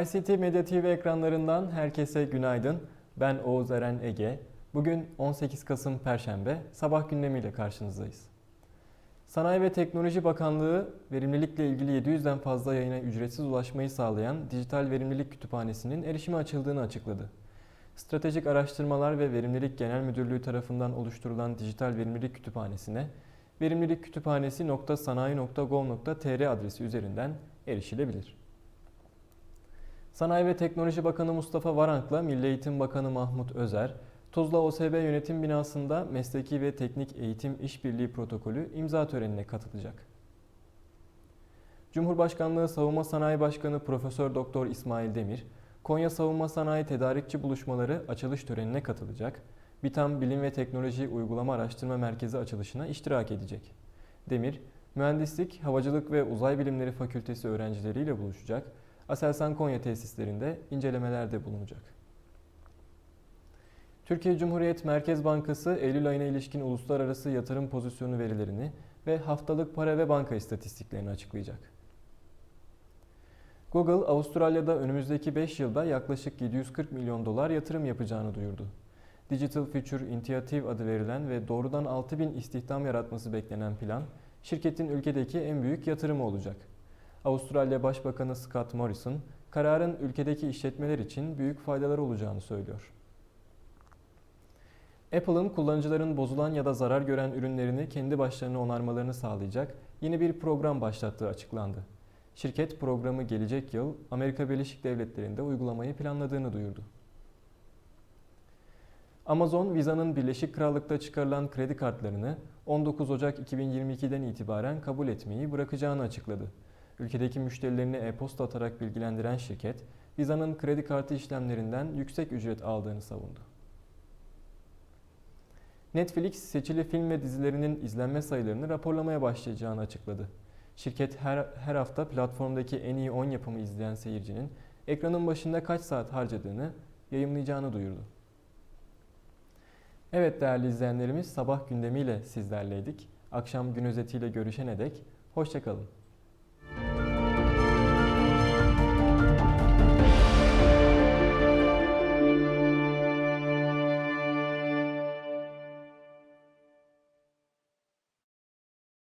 ICT Medya TV ekranlarından herkese günaydın. Ben Oğuz Eren Ege. Bugün 18 Kasım Perşembe sabah gündemiyle karşınızdayız. Sanayi ve Teknoloji Bakanlığı verimlilikle ilgili 700'den fazla yayına ücretsiz ulaşmayı sağlayan Dijital Verimlilik Kütüphanesi'nin erişime açıldığını açıkladı. Stratejik Araştırmalar ve Verimlilik Genel Müdürlüğü tarafından oluşturulan Dijital Verimlilik Kütüphanesi'ne verimlilikkütüphanesi.sanayi.gov.tr adresi üzerinden erişilebilir. Sanayi ve Teknoloji Bakanı Mustafa Varank'la Milli Eğitim Bakanı Mahmut Özer, Tuzla OSB Yönetim Binası'nda Mesleki ve Teknik Eğitim İşbirliği Protokolü imza törenine katılacak. Cumhurbaşkanlığı Savunma Sanayi Başkanı Profesör Doktor İsmail Demir, Konya Savunma Sanayi Tedarikçi Buluşmaları açılış törenine katılacak. BİTAM Bilim ve Teknoloji Uygulama Araştırma Merkezi açılışına iştirak edecek. Demir, Mühendislik, Havacılık ve Uzay Bilimleri Fakültesi öğrencileriyle buluşacak. Aselsan Konya tesislerinde incelemelerde bulunacak. Türkiye Cumhuriyet Merkez Bankası Eylül ayına ilişkin uluslararası yatırım pozisyonu verilerini ve haftalık para ve banka istatistiklerini açıklayacak. Google, Avustralya'da önümüzdeki 5 yılda yaklaşık 740 milyon dolar yatırım yapacağını duyurdu. Digital Future Initiative adı verilen ve doğrudan 6000 istihdam yaratması beklenen plan, şirketin ülkedeki en büyük yatırımı olacak. Avustralya Başbakanı Scott Morrison, kararın ülkedeki işletmeler için büyük faydalar olacağını söylüyor. Apple'ın kullanıcıların bozulan ya da zarar gören ürünlerini kendi başlarına onarmalarını sağlayacak yeni bir program başlattığı açıklandı. Şirket programı gelecek yıl Amerika Birleşik Devletleri'nde uygulamayı planladığını duyurdu. Amazon, Visa'nın Birleşik Krallık'ta çıkarılan kredi kartlarını 19 Ocak 2022'den itibaren kabul etmeyi bırakacağını açıkladı. Ülkedeki müşterilerini e-posta atarak bilgilendiren şirket, Visa'nın kredi kartı işlemlerinden yüksek ücret aldığını savundu. Netflix, seçili film ve dizilerinin izlenme sayılarını raporlamaya başlayacağını açıkladı. Şirket her, her hafta platformdaki en iyi 10 yapımı izleyen seyircinin ekranın başında kaç saat harcadığını yayımlayacağını duyurdu. Evet değerli izleyenlerimiz sabah gündemiyle sizlerleydik. Akşam gün özetiyle görüşene dek hoşçakalın.